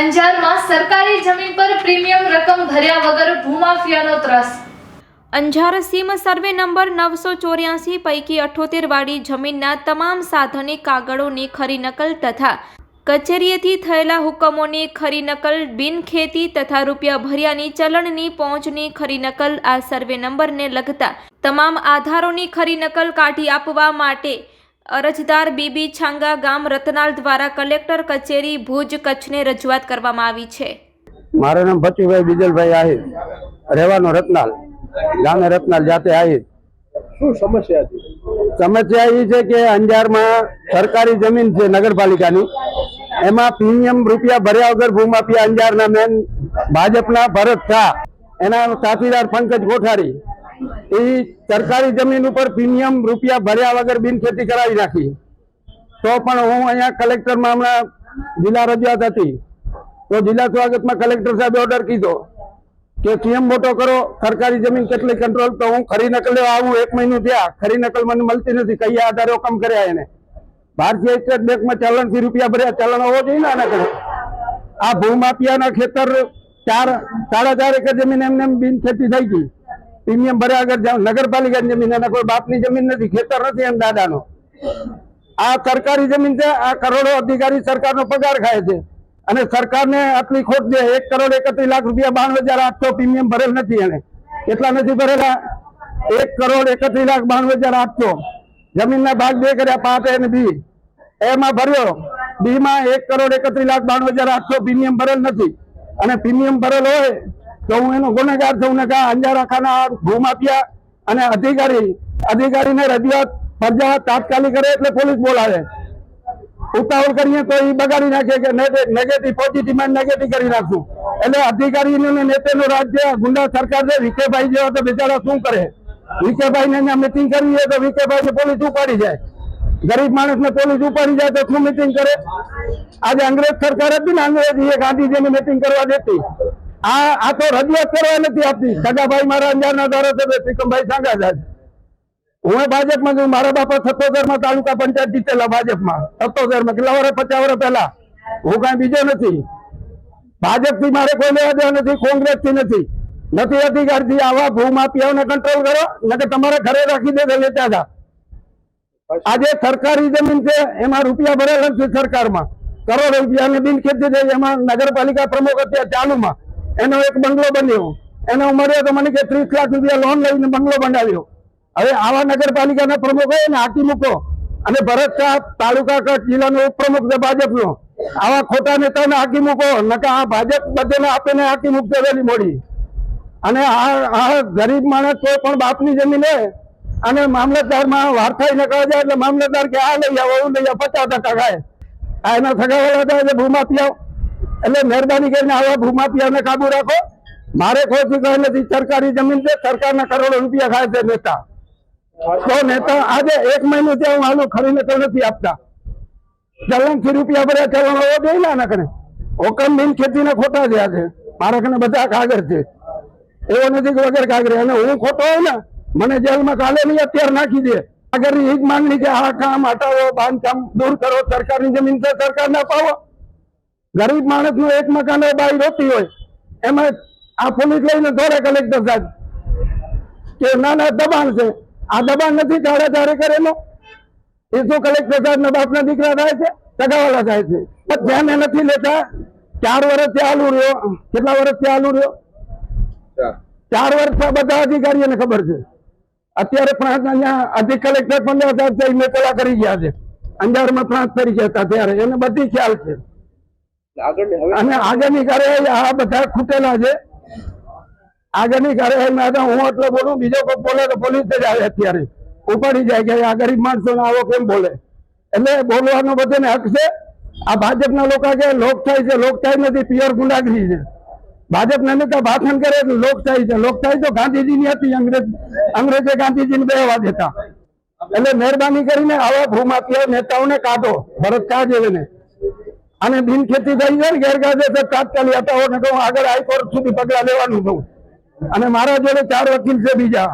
અંજારમાં સરકારી જમીન પર પ્રીમિયમ રકમ ભર્યા વગર ભૂમાફિયાનો ત્રાસ. અંજાર સીમ સર્વે નંબર નવસો ચોર્યાસી પૈકી અઠોતેર વાળી જમીનના તમામ સાધનિક કાગળોની ખરી નકલ તથા કચેરીએથી થયેલા હુકમોની ખરી નકલ, બિનખેતી તથા રૂપિયા ભર્યાની ચલણની પહોંચની ખરી નકલ આ સર્વે નંબરને લગતા તમામ આધારોની ખરી નકલ કાઢી આપવા માટે અરજદાર બીબી છાંગા ગામ રતનાલ દ્વારા કલેક્ટર કચેરી ભુજ કચ્છને રજૂઆત કરવામાં આવી છે. મારું નામ ભચુભાઈ બીજલભાઈ આહિર. રહેવાનો રત્નાલ. ગામે રત્નાલ જાતે આહિર. શું સમસ્યા હતી સમસ્યા એ છે કે અંજારમાં સરકારી જમીન છે નગરપાલિકાની. એમાં પ્રીમિયમ રૂપિયા ભર્યા વગર ભૂમાફિયા અંજારના મેન ભાજપના ભરત શાહ. એના સાથીદાર પંકજ કોઠારી એ સરકારી જમીન ઉપર પ્રીમિયમ રૂપિયા ભર્યા વગર બિનખેતી કરાવી નાખી તો પણ હું અહીંયા કલેક્ટરમાં હમણાં જિલ્લા રજૂઆત હતી. તો જિલ્લા સ્વાગતમાં કલેક્ટર સાહેબે ઓર્ડર કીધો કે સીએમ મોટો કરો, સરકારી જમીન કેટલી કંટ્રોલ તો હું ખરી નકલ આવું એક મહિનું થયા. ખરી નકલ મને મળતી નથી. કયા આધારે હુકમ કર્યા એને. ભારતીય સ્ટેટ બેંકમાં ચલણથી રૂપિયા ભર્યા. ચલણ હોવો જોઈએ ને કરે આ ભૂમાફિયાના ખેતર ચાર સાડા ચાર એકર જમીન એમને એમ બિન ખેતી થઈ ગઈ. પ્રીમિયમ ભર્યા આગળ નગરપાલિકાની જમીન, એના કોઈ બાપની જમીન નથી, ખેતર નથી એમ દાદાનો. આ સરકારી જમીન છે, આ કરોડો અધિકારી સરકારનો પગાર ખાય છે. અને સરકારને આટલી ખોટ છે એક કરોડ એકત્રીસ લાખ રૂપિયા બાણું હજાર આઠસો પ્રીમિયમ ભરેલ નથી એને કેટલા નથી ભરેલા. એક કરોડ એકત્રીસ લાખ બાણું હજાર આઠસો જમીનના ભાગ બે કર્યા, પાંચ અને બી. એમાં ભર્યો. બી માં એક કરોડ એકત્રીસ લાખ બાણું હજાર આઠસો પ્રીમિયમ ભરેલ નથી. અને પ્રીમિયમ ભરેલ હોય તો હું એનો ગુનેગાર છું ને કા અંજારા ખાના આપ્યા અને અધિકારી, અધિકારીને રજૂઆત ફરજા તાત્કાલિક કરે એટલે પોલીસ બોલાવે. ઉતાવળ કરીએ તો એ બગાડી નાખે કે નેગેટિવ પોઝિટિવ નેગેટિવ કરી નાખશું. એટલે અધિકારી નેતાનું રાજ્ય, ગુંડા સરકાર છે, વિકેભાઈ જેવા તો બિચારા શું કરે? વિકેભાઈ ને મિટિંગ કરવી હોય તો વિકેભાઈ ને પોલીસ ઉપાડી જાય. ગરીબ માણસ ને પોલીસ ઉપાડી જાય તો શું મિટિંગ કરે? આજે અંગ્રેજ સરકાર હતી ને અંગ્રેજ એ ગાંધીજીની મિટિંગ કરવા દેતી. આ આ તો રજૂઆત કરવા નથી આપતી. સગાભાઈ મારા અંજારના ધારાસભ્ય સિકમભાઈ સાંગા સાહેબ હું ભાજપમાં માં મારા બાપા સત્તોતેરમાં તાલુકા પંચાયત જીતેલા ભાજપમાં. સત્તોતેરમાં કેટલા વર્ષ, પચાસ વર્ષ પહેલા? હું કઈ બીજો નથી. ભાજપથી મારે કોઈ લેવા દેવા નથી કોંગ્રેસથી નથી. નથી અધિકારથી આવા ભૂમાફિયાઓને કંટ્રોલ કરો નકે તમારે ઘરે રાખી દે લેતા હતા આજે સરકારી જમીન છે, એમાં રૂપિયા ભરેલા છે સરકારમાં. કરોડ રૂપિયા બિન ખેતી થઈ, એમાં નગરપાલિકા પ્રમુખ અત્યારે ચાલુમાં. એનો એક બંગલો બન્યો. એનો મળ્યો તો મને કે ત્રીસ લાખ રૂપિયા લોન લઈને બંગલો બનાવ્યો. હવે આવા નગરપાલિકાના પ્રમુખ હોય ને હાકી મૂકો અને ભરત શાહ, તાલુકા કચ્છ જિલ્લાનો ઉપપ્રમુખ છે ભાજપનો. આવા ખોટા નેતાને હાકી મૂકો નકા આ ભાજપ બધાને આપીને હાકી મૂકશે વહેલી મોડી. અને આ ગરીબ માણસ કોઈ પણ બાપની જમીન હોય અને મામલતદારમાં વાર થઈ જાય એટલે મામલતદાર કે આ લઈ આવો, હું લઈ આવો, પચાસ ટકા ખાય. આ એના સગાવાળા હતા, એટલે ભૂમાફિયાઓ એટલે મહેરબાની કરીને આવા ભૂમાફિયાને કાબુ રાખો. મારે કોઈ ફિકર નથી. સરકારી જમીન છે, સરકારના કરોડો રૂપિયા ખાય છે નેતા. તો નેતા આજે એક મહિનો ત્યાં હું હાલું, ખરીને તો નથી આપતા. ચલણથી રૂપિયા ભર્યા ચલણ હોવો જોઈએ ને આના ઓકમ બિન ખેતીને ખોટા છે આજે. મારા કને બધા કાગળ છે. એવો નથી કે વગર કાગર અને હું ખોટો હોય ને, મને જેલમાં કાલે નહીં, અત્યારે નાખી દે. આગળની એક માંગણી છે, આ કામ હટાવો, બાંધકામ દૂર કરો, સરકારની જમીન છે સરકાર ના પાવો ગરીબ માણસનું એક મકાન બાઈ રોતી હોય એમાં આ પોલીસ લઈને દોડે કલેક્ટર સાહેબ કે ના ના દબાણ છે. આ દબાણ નથી ચારે ચારે કરેલો એ શું કલેક્ટર સાહેબ ના બાપના દીકરા થાય છે સગાવાલા થાય છે. પણ ધ્યાને નથી લેતા ચાર વર્ષ આલુ રહ્યો. કેટલા વર્ષ આલુ રહ્યો? ચાર. વર્ષ બધા અધિકારીઓને ખબર છે. અત્યારે પ્રાંત અહીંયા અધિક કલેક્ટર પંદર સાહેબ છે મેં પેલા કરી ગયા છે. અંજારમાં પ્રાંત તરીકે હતા ત્યારે. એને બધી ખ્યાલ છે. અને આગળની કાર્યવાહી આ બધા ખૂટેલા છે. આગળની કાર્યવાહી હતા હું એટલે બોલું બીજો કોઈ બોલે તો પોલીસ જ આવે અત્યારે. ઉપાડી જાય કે આ ગરીબ માણસો આવો કેમ બોલે? એટલે બોલવાનો બધાને હક છે. આ ભાજપના લોકો કે લોકશાહી છે લોકશાહી નથી પ્યોર ગુંડાગીરી છે. ભાજપના નેતા ભાષણ કરે લોકશાહી છે. લોકશાહી તો ગાંધીજીની હતી અંગ્રેજ અંગ્રેજે ગાંધીજીને બેહવા દેતા એટલે મહેરબાની કરીને આવા ભૂમાફિયા નેતાઓને કાઢો. ભરત શાહ જેવીને અને બિન ખેતી થઈ જાય ને ગેરકાયદેસર તાત્કાલિક હટાવો ને તો આગળ હાઈકોર્ટ સુધી પગલા લેવાનું કહું અને મારા જોડે ચાર વકીલ છે બીજા.